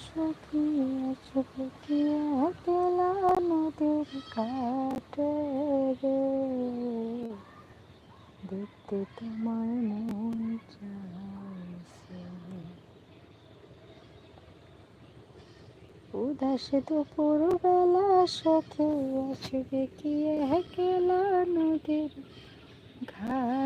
শুধু ভোরবেলা সখী আসবে কি একলা নদীর কাটে রে। দেখতে তোমার মন চাইছে। উদাস দুপুর বেলা সখী আসবে কি একলা নদীর ঘাটে?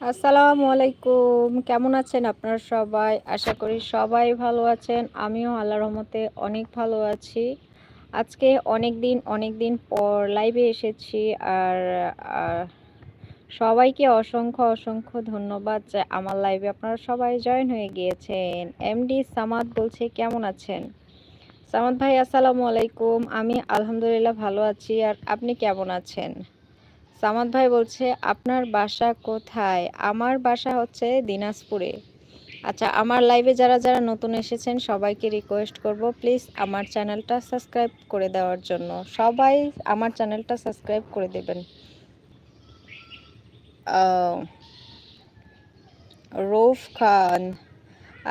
আসসালামু আলাইকুম। কেমন আছেন আপনারা সবাই? আশা করি সবাই ভালো আছেন। আমিও আল্লাহর রহমতে অনেক ভালো আছি। আজকে অনেক দিন অনেক দিন পর লাইভে এসেছি আর সবাইকে অসংখ্য অসংখ্য ধন্যবাদ যে আমার লাইভে আপনারা সবাই জয়েন হয়ে গিয়েছেন। এমডি সামাদ বলছে, কেমন আছেন? সামাদ ভাই, আসসালামু আলাইকুম। আমি আলহামদুলিল্লাহ ভালো আছি। আর আপনি কেমন আছেন? সামাদ ভাই বলছে, আপনার বাসা কোথায়? আমার বাসা হচ্ছে দিনাজপুরে। আচ্ছা আমার লাইভে যারা যারা নতুন এসেছেন, সবাইকে রিকোয়েস্ট করব প্লিজ আমার চ্যানেলটা সাবস্ক্রাইব করে দেওয়ার জন্য। সবাই আমার চ্যানেলটা সাবস্ক্রাইব করে দেবেন। রৌফ খান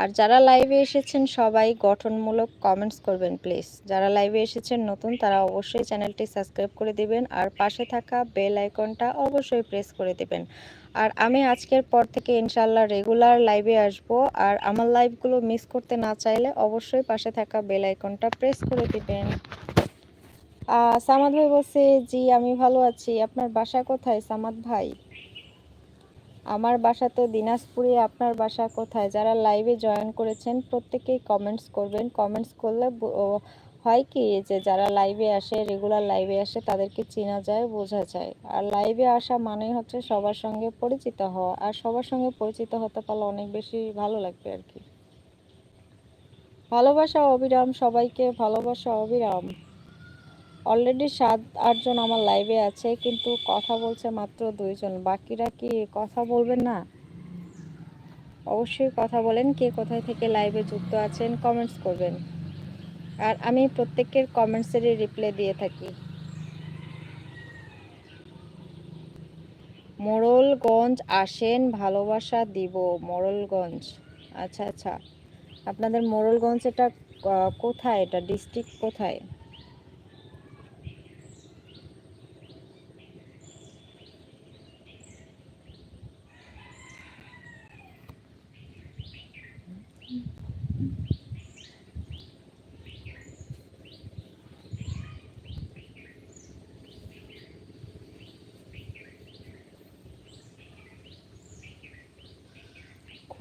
আর যারা লাইভে এসেছেন, সবাই গঠনমূলক কমেন্টস করবেন প্লিজ যারা লাইভে এসেছেন, নতুন, তারা অবশ্যই চ্যানেলটি সাবস্ক্রাইব করে দিবেন আর পাশে থাকা বেল আইকনটা অবশ্যই প্রেস করে দিবেন। আর আমি আজকের পর থেকে ইনশাল্লাহ রেগুলার লাইভে আসব আর আমার লাইভগুলো মিস করতে না চাইলে অবশ্যই পাশে থাকা বেল আইকনটা প্রেস করে দিবেন। সামাদ ভাই বলছে, জি, আমি ভালো আছি। আপনার বাসা কোথায়, সামাদ ভাই? আমার বাসা তো দিনাজপুরে, আপনার বাসা কোথায়? যারা লাইভে জয়েন করেছেন, প্রত্যেকেই কমেন্টস করবেন। কমেন্টস করলে হয় কি যে যারা লাইভে আসে রেগুলার লাইভে আসে, তাদেরকে চেনা যায়, বোঝা যায়। আর লাইভে আসা মানেই হচ্ছে সবার সঙ্গে পরিচিত হওয়া। আর সবার সঙ্গে পরিচিত হতে পারলে অনেক বেশি ভালো লাগবে আর কি। ভালোবাসা অবিরাম, সবাইকে ভালোবাসা অবিরাম। অলরেডি সাত আটজন আমার লাইভে আছে, কিন্তু কথা বলছে মাত্র দুইজন। বাকিরা কি কথা বলবেন না? অবশ্যই কথা বলেন, কে কোথায় থেকে লাইভে যুক্ত আছেন কমেন্টস করবেন। আর আমি প্রত্যেকের কমেন্টসেরই রিপ্লাই দিয়ে থাকি। মোড়লগঞ্জ আসেন, ভালোবাসা দিব মোড়লগঞ্জ আচ্ছা আচ্ছা। আপনাদের মোড়লগঞ্জ এটা কোথায়? এটা ডিস্ট্রিক্ট কোথায়?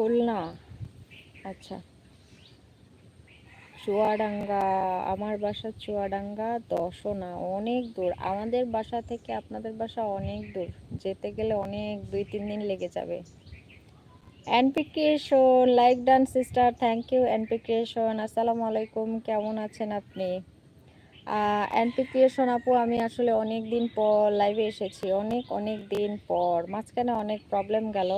খুলনা আচ্ছা। চুয়াডাঙ্গা, আমার বাসা চুয়াডাঙ্গা দশনা অনেক দূর। আমাদের বাসা থেকে আপনাদের বাসা অনেক দূর। যেতে গেলে অনেক, দুই, তিন দিন লেগে যাবে। NP creation like done sister thank you NP creation আসসালামু আলাইকুম, কেমন আছেন আপনি? এনপি ক্রিয়েশন আপু, আমি আসলে অনেক দিন পর লাইভে এসেছি। অনেক অনেক দিন পর। মাঝখানে অনেক প্রবলেম গেল,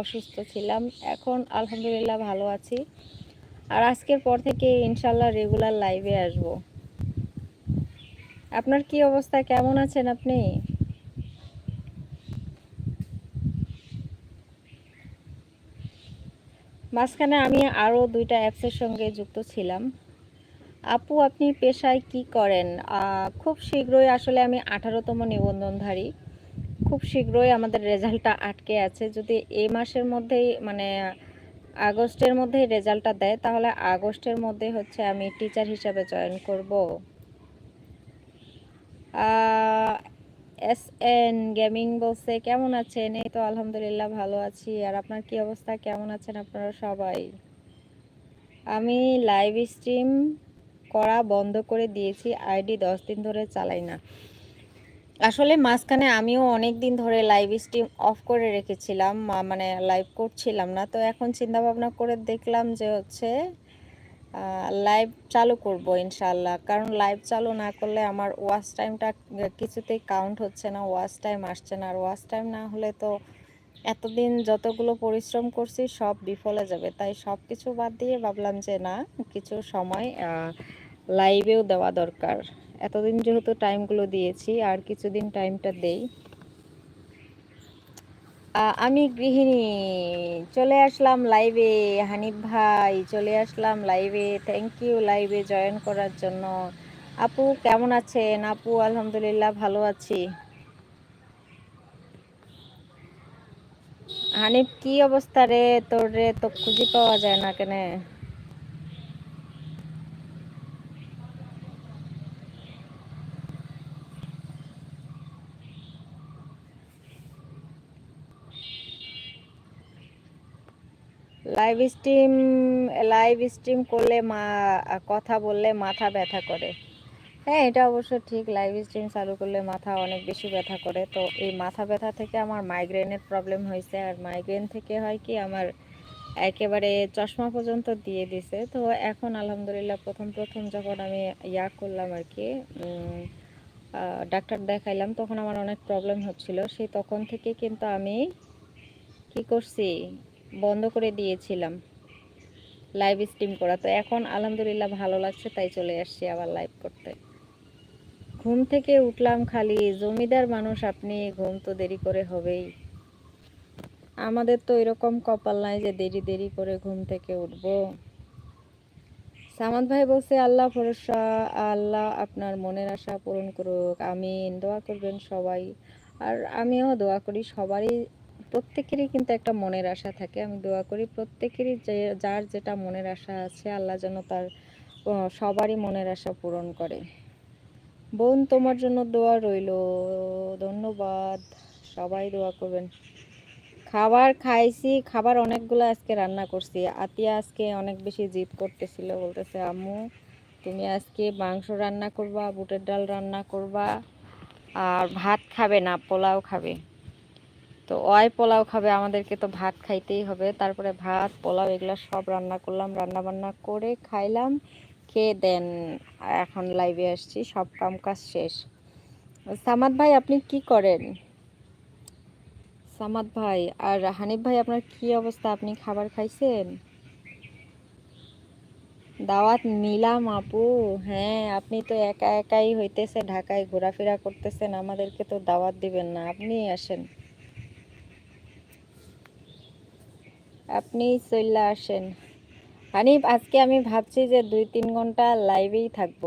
অসুস্থ ছিলাম। এখন আলহামদুলিল্লাহ ভালো আছি। আর আজকের পর থেকে ইনশাল্লাহ রেগুলার লাইভে আসব। আপনার কি অবস্থা? কেমন আছেন আপনি? মাঝখানে আমি আরও দুইটা অ্যাপসের সঙ্গে যুক্ত ছিলাম। আপু, আপনি পেশায় কি করেন? খুব শীঘ্রই আসলে আমি আঠারোতম নিবন্ধনধারী। খুব শীঘ্রই আমাদের রেজাল্টটা আটকে আছে। যদি এই মাসের মধ্যেই মানে আগস্টের মধ্যেই রেজাল্টটা দেয়, তাহলে আগস্টের মধ্যে হচ্ছে আমি টিচার হিসাবে জয়েন করব। এস এন গেমিং বলছে, কেমন আছেন? এই তো আলহামদুলিল্লাহ ভালো আছি। আর আপনার কি অবস্থা? কেমন আছেন আপনারা সবাই? আমি লাইভ স্ট্রিম করা বন্ধ করে দিয়েছি, আইডি দশ দিন ধরে চালাই না। আসলে মাঝখানে আমিও অনেক দিন ধরে লাইভ স্ট্রিম অফ করে রেখেছিলাম মানে লাইভ করছিলাম না। তো এখন চিন্তা ভাবনা করে দেখলাম যে হচ্ছে লাইভ চালু করব ইনশাল্লাহ কারণ লাইভ চালু না করলে আমার ওয়াচ টাইমটা কিছুতেই কাউন্ট হচ্ছে না ওয়াচ টাইম আসছে না। আর ওয়াচ টাইম না হলে তো এতদিন যতগুলো পরিশ্রম করছি সব বিফলে যাবে। তাই সব কিছু বাদ দিয়ে ভাবলাম যে না, কিছু সময় লাইভেও দেওয়া দরকার। এতদিন যেহেতু টাইমগুলো দিয়েছি, আর কিছুদিন টাইমটা দেই। আমি গৃহিণী, চলে আসলাম লাইভে হানিফ ভাই, চলে আসলাম লাইভে থ্যাংক ইউ লাইভে জয়েন করার জন্য। আপু, কেমন আছেন? আপু, আলহামদুলিল্লাহ, ভালো আছি। হানিফ, কি অবস্থা রে? তোর রে তো খুঁজে পাওয়া যায় না কেন? লাইভ স্ট্রিম লাইভ স্ট্রিম করলে মা, কথা বললে মাথা ব্যথা করে। হ্যাঁ এটা অবশ্য ঠিক লাইভ স্ট্রিম চালু করলে মাথা অনেক বেশি ব্যথা করে। তো এই মাথা ব্যথা থেকে আমার মাইগ্রেনের প্রবলেম হয়েছে। আর মাইগ্রেন থেকে হয় কি, আমার একেবারে চশমা পর্যন্ত দিয়ে দিছে। তো এখন আলহামদুলিল্লাহ প্রথম প্রথম যখন আমি ইয়া করলাম আর কি ডাক্তার দেখাইলাম, তখন আমার অনেক প্রবলেম হচ্ছিল। সেই তখন থেকে কিন্তু আমি কি করছি বন্ধ করে দিয়েছিলাম। লাইভ স্ট্রিম করা। তো এখন আলহামদুলিল্লাহ ভালো লাগছে, তাই চলে আসছি আবার লাইভ করতে। ঘুম থেকে উঠলাম খালি। জমিদার মানুষ, আপনি ঘুম তো দেরি করে হবেই। আমাদের তো এরকম কপাল নাই যে দেরি দেরি করে ঘুম থেকে উঠবো। সামাদ ভাই বলছে, আল্লাহ ভরসা, আল্লাহ আপনার মনের আশা পূরণ করুক। আমিন। দোয়া করবেন সবাই। আর আমিও দোয়া করি, সবারই প্রত্যেকেরই কিন্তু একটা মনের আশা থাকে। আমি দোয়া করি প্রত্যেকেরই যে, যার যেটা মনের আশা আছে, আল্লাহ যেন তার সবারই মনের আশা পূরণ করে। বোন, তোমার জন্য দোয়া রইল। ধন্যবাদ। সবাই দোয়া করবেন। খাবার খাইছি, খাবার অনেকগুলো আজকে রান্না করছি। আতিয়া আজকে অনেক বেশি জিদ করতেছিল, বলতেছে, আম্মু, তুমি আজকে মাংস রান্না করবা, বুটের ডাল রান্না করবা, আর ভাত খাবে না, পোলাও খাবে। তো ওই পোলাও খাবে, আমাদেরকে তো ভাত খাইতেই হবে। তারপরে ভাত, পোলাও, এগুলো সব রান্না করলাম রান্না বান্না করে খাইলাম, খেয়ে দেন, এখন লাইভে আসছি, সব কাম কাজ শেষ। সামাদ ভাই, আপনি কি করেন? সামাদ ভাই, আর হানিফ ভাই, আপনার কি অবস্থা? আপনি খাবার খাইছেন? দাওয়াত নিলাম আপু। হ্যাঁ আপনি তো একা একাই হইতেছে ঢাকায় ঘোরাফেরা করতেছেন, আমাদেরকে তো দাওয়াত দিবেন না। আপনি আসেন। আপনি চলে আসেন। হানিফ, আজকে আমি ভাবছি যে দুই তিন ঘণ্টা লাইভেই থাকব।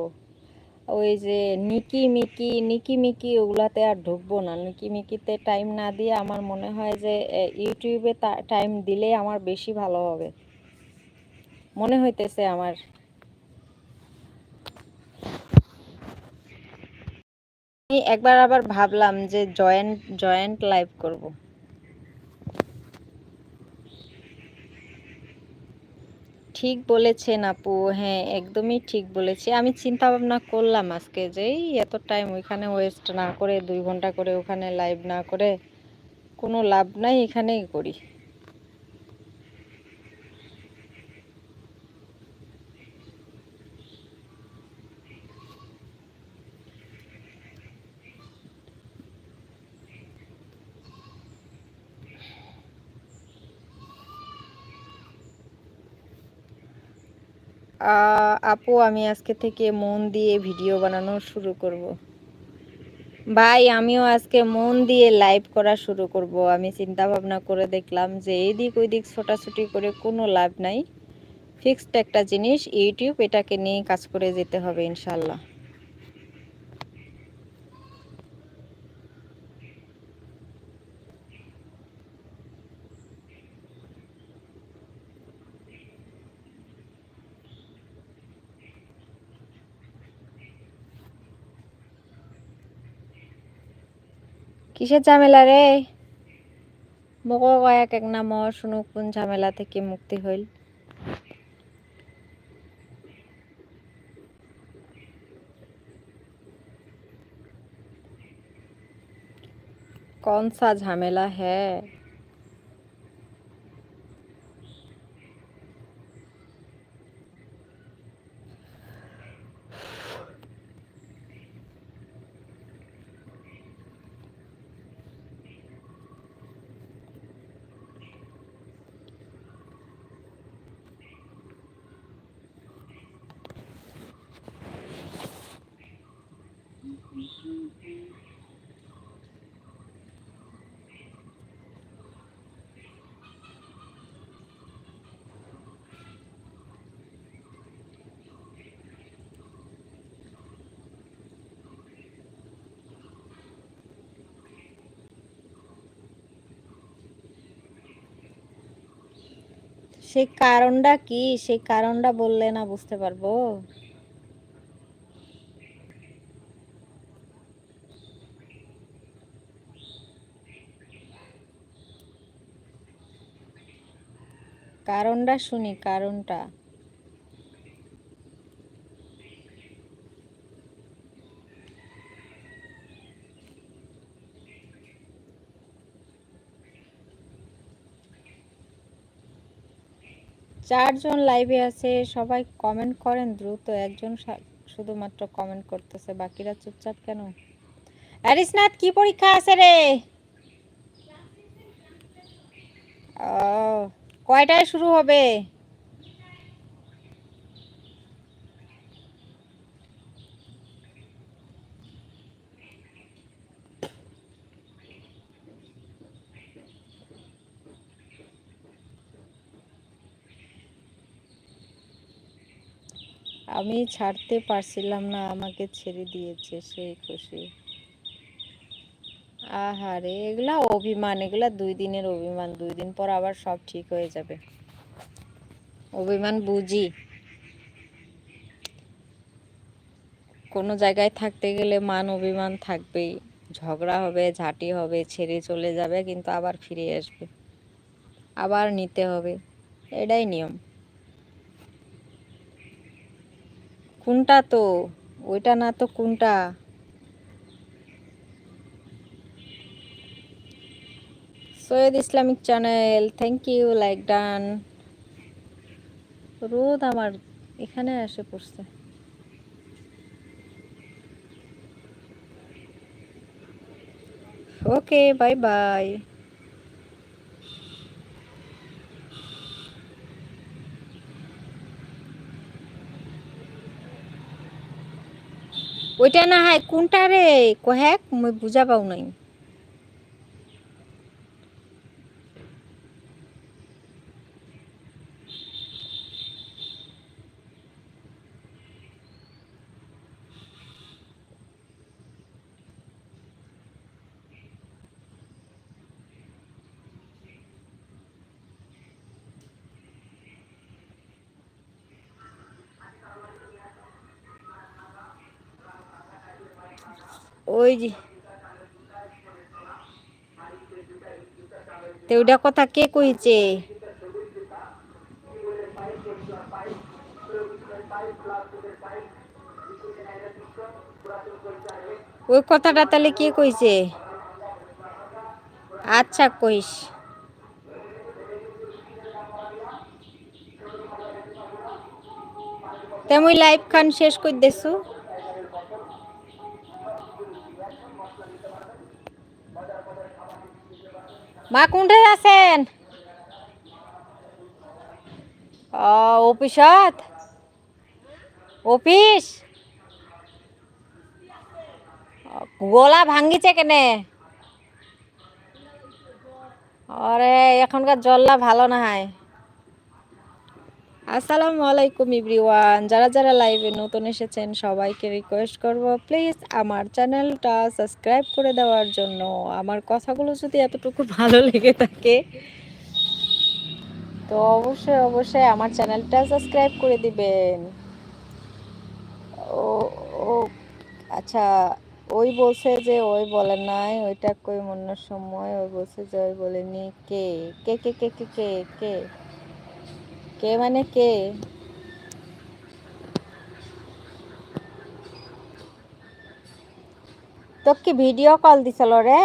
ওই যে নিকি মিকি নিকি মিকি ওগুলাতে আর ঢুকবো না। নিকি মিকিতে টাইম না দিয়ে আমার মনে হয় যে ইউটিউবে টাইম দিলে আমার বেশি ভালো হবে। মনে হইতেছে আমার। আমি একবার আবার ভাবলাম যে জয়েন্ট জয়েন্ট লাইভ করব। ঠিক বলেছেন আপু হ্যাঁ একদমই ঠিক বলেছি। আমি চিন্তা ভাবনা করলাম আজকে যে এত টাইম ওইখানে ওয়েস্ট না করে, দুই ঘণ্টা করে ওখানে লাইভ না করে, কোনো লাভ নাই এখানেই করি। আপু, আমি আজকে থেকে মন দিয়ে ভিডিও বানানো শুরু করব। ভাই, আমিও আজকে মন দিয়ে লাইভ করা শুরু করব। আমি চিন্তা ভাবনা করে দেখলাম যে এদিক ওইদিক ছোটাছুটি করে কোনো লাভ নাই। ফিক্সড একটা জিনিস ইউটিউব এটাকে নিয়ে কাজ করে যেতে হবে ইনশাল্লাহ কিসের ঝামেলা রে মোকো কয়েক এক নাম শুনো কোন ঝামেলা থেকে মুক্তি হইল कौन सा झमेला है সেই কারণটা কি? সেই কারণটা বললে না বুঝতে পারব। কারণটা শুনি কারণটা। চারজন লাইভে আছে, সবাই কমেন্ট করেন দ্রুত, একজন শুধুমাত্র কমেন্ট করতেছে, বাকিরা চুপচাপ কেন? অ্যারিসনাথ, কি পরীক্ষা আছে রে? কয়টায় শুরু হবে? আমি ছাড়তে পারছিলাম না, আমাকে ছেড়ে দিয়েছে, সেই খুশি। আহারে, এগুলা অভিমান, এগুলা দুই দিনের অভিমান, দুই দিন পর আবার সব ঠিক হয়ে যাবে। অভিমান বুঝি। কোনো জায়গায় থাকতে গেলে মান অভিমান থাকবেই। ঝগড়া হবে, ঝাঁটি হবে, ছেড়ে চলে যাবে, কিন্তু আবার ফিরে আসবে। আবার নিতে হবে। এটাই নিয়ম। কোনটা তো? ওইটা না তো কোনটা? Syed Islamic channel thank you like done রোদ আমার এখানে এসে পড়ছে। ওকে বাই বাই ওইটা না হয় কোনটা রে? কহেক মুই বুঝা পাও নাই। ওই যে। কথা কে কইছে? ওই কথাটা তাহলে কে কইছে? আচ্ছা কইস। তেমন লাইভ খান শেষ করে দেছু মা কোনটায় আছেন? অফিসত? অফিস? গলা ভাঙ্গিছে কেনে? আরে এখনকার জল্লা ভালো না হয় আসসালামু আলাইকুম ইব্রিওয়ান যারা যারা লাইভে নতুন এসেছেন, সবাইকে রিকোয়েস্ট করব প্লিজ আমার চ্যানেলটা সাবস্ক্রাইব করে দেওয়ার জন্য। আমার কথাগুলো যদি এতটুকু ভালো লেগে থাকে, তো অবশ্যই অবশ্যই আমার চ্যানেলটা সাবস্ক্রাইব করে দিবেন। ও ও আচ্ছা ওই বলছে যে, ওই বলে নাই, ওইটা কই মন্নার সময়, ওই বলছে যে, ওই বলেনি কে? কে কে কে কে কে কে? কে মানে কে? তো কি ভিডিও কল দিছিল রে?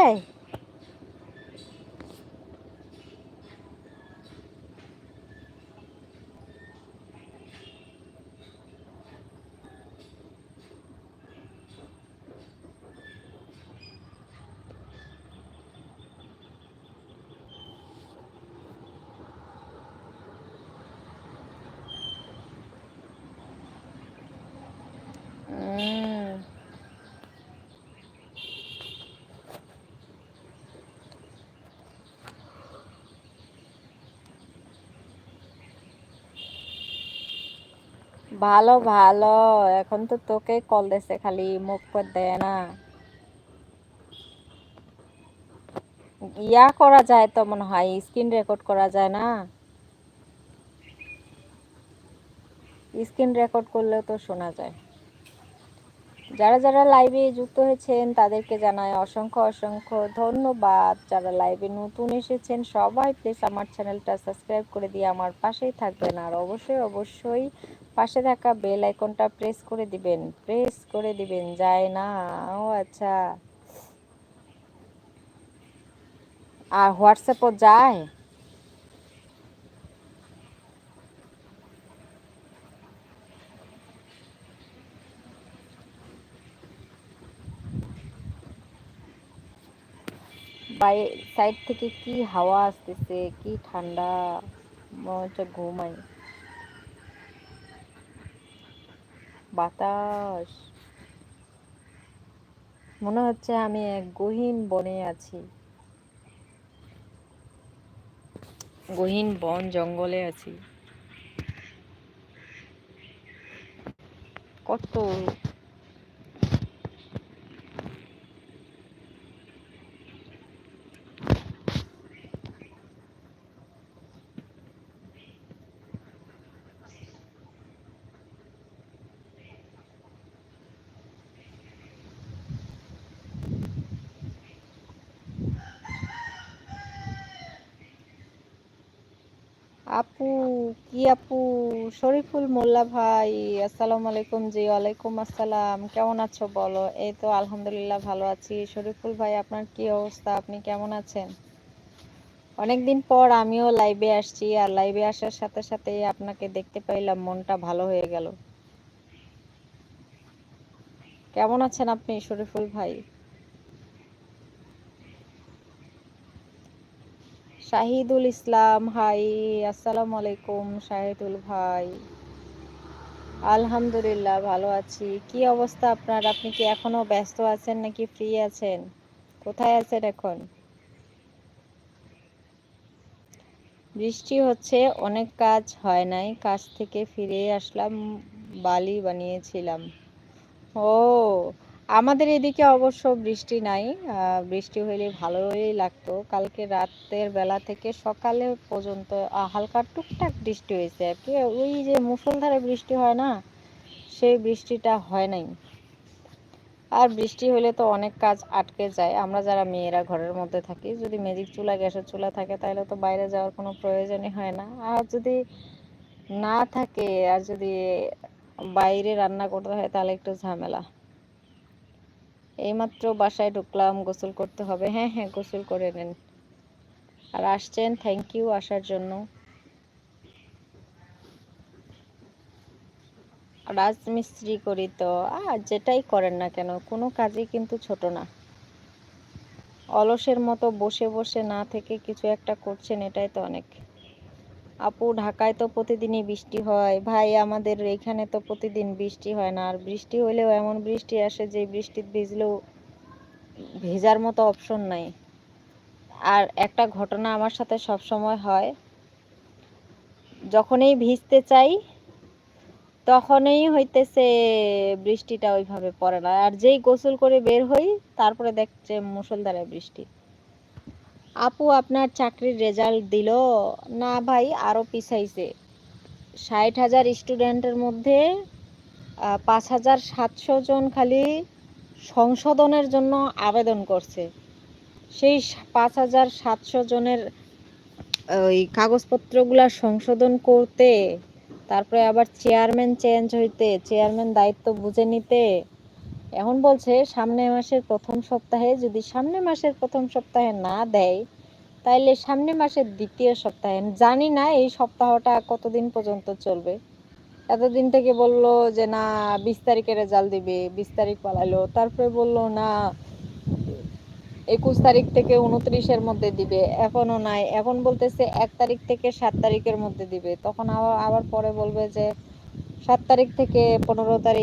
ভালো ভালো। এখন তো তোকে কল দিছে, খালি মুখ পর দেয় না? ইয়া করা যায় তো মনে হয়, স্ক্রিন রেকর্ড করা যায়, না? স্ক্রিন রেকর্ড করলে তো শোনা যায়। যারা যারা লাইভে যুক্ত হয়েছেন, তাদেরকে জানাই অসংখ্য অসংখ্য ধন্যবাদ। যারা লাইভে নতুন এসেছেন, সবাই প্লিজ আমার চ্যানেলটা সাবস্ক্রাইব করে দিয়ে আমার পাশেই থাকবেন। আর অবশ্যই অবশ্যই পাশে থাকা বেল আইকনটা প্রেস করে দিবেন, প্রেস করে দিবেন, যায় না, ও আচ্ছা। আর হোয়াটসঅ্যাপও যায়? সাইড থেকে কি হাওয়া আসতেছে, কি ঠান্ডা, মনে হচ্ছে ঘুমাই বাতাস। মনে হচ্ছে আমি এক গহীন বনে আছি। গহীন বন জঙ্গলে আছি। কত আপু, কি আপু? শরীফুল মোল্লা ভাই, আসসালামু আলাইকুম জি, ওয়ালাইকুম আসসালাম। কেমন আছো বলো? এই তো আলহামদুলিল্লাহ ভালো আছি। শরীফুল ভাই, আপনার কি অবস্থা? আপনি কেমন আছেন? অনেকদিন পর আমিও লাইভে আসছি আর লাইভে আসার সাথে সাথে আপনাকে দেখতে পাইলাম, মনটা ভালো হয়ে গেল। কেমন আছেন আপনি শরীফুল ভাই? শাহিদুল ইসলাম, হাই, আসসালামু আলাইকুম, শাহিদুল ভাই। আলহামদুলিল্লাহ, ভালো আছি। কি অবস্থা আপনার? আপনি কি এখনও ব্যস্ত আছেন নাকি ফ্রি আছেন? কোথায় আছেন এখন? বৃষ্টি হচ্ছে, অনেক কাজ হয় নাই। কাজ থেকে ফিরে আসলাম, বালি বানিয়েছিলাম। ও আমাদের এদিকে অবশ্য বৃষ্টি নাই বৃষ্টি হইলে ভালোই লাগতো। কালকে রাতের বেলা থেকে সকালে পর্যন্ত হালকা টুকটাক বৃষ্টি হয়েছে আর কি। ওই যে মুষলধারে বৃষ্টি হয় না, সেই বৃষ্টিটা হয় নাই। আর বৃষ্টি হলে তো অনেক কাজ আটকে যায়। আমরা যারা মেয়েরা ঘরের মধ্যে থাকি, যদি ম্যাজিক চুলা, গ্যাসের চুলা থাকে, তাহলে তো বাইরে যাওয়ার কোনো প্রয়োজনই হয় না। আর যদি না থাকে, আর যদি বাইরে রান্না করতে হয়, তাহলে একটু ঝামেলা। এইমাত্র বাসায় ঢুকলাম, গোসল করতে হবে। হ্যাঁ হ্যাঁ গোসল করে নেন। আর আসছেন থ্যাংক ইউ আসার জন্য। রাজমিস্ত্রি করি তো, আর যেটাই করেন না কেন, কোনো কাজই কিন্তু ছোট না। অলসের মতো বসে বসে না থেকে কিছু একটা করছেন, এটাই তো অনেক। আপু, ঢাকায় তো প্রতিদিনই বৃষ্টি হয়। ভাই, আমাদের এখানে তো প্রতিদিন বৃষ্টি হয় না। আর বৃষ্টি হলেও এমন বৃষ্টি আসে যে বৃষ্টিতে ভিজলেও ভেজার মতো অপশন নাই। আর একটা ঘটনা আমার সাথে সব সময় হয়। যখনই ভিজতে চাই, তখনই হইতেছে বৃষ্টিটা ওইভাবে পড়ে না। আর যেই গোসল করে বের হই, তারপরে দেখছে মুষলধারে বৃষ্টি। আপু আপনার চাকরির রেজাল্ট দিল? না ভাই, আরও পিছাইছে। ষাট হাজার স্টুডেন্টের মধ্যে পাঁচ হাজার সাতশো জন খালি সংশোধনের জন্য আবেদন করছে। সেই পাঁচ হাজার সাতশো জনের ওই কাগজপত্রগুলা সংশোধন করতে, তারপরে আবার চেয়ারম্যান চেঞ্জ হইতে, চেয়ারম্যান দায়িত্ব বুঝে নিতে এখন বলছে সামনে মাসের প্রথম সপ্তাহে যদি সামনে মাসের প্রথম সপ্তাহে না দেয়, তাইলে সামনে মাসের দ্বিতীয় সপ্তাহে। জানি না এই সপ্তাহটা কতদিন পর্যন্ত চলবে। এতদিন থেকে বলল যে, না, বিশ তারিখে রেজাল্ট দিবে, বিশ তারিখ পালালো। তারপরে বলল, না, একুশ তারিখ থেকে উনত্রিশের মধ্যে দিবে। এখনও নাই। এখন বলতেছে, এক তারিখ থেকে সাত তারিখের মধ্যে দিবে। তখন আবার আবার পরে বলবে যে, সাত তারিখ থেকে পনেরো তারিখ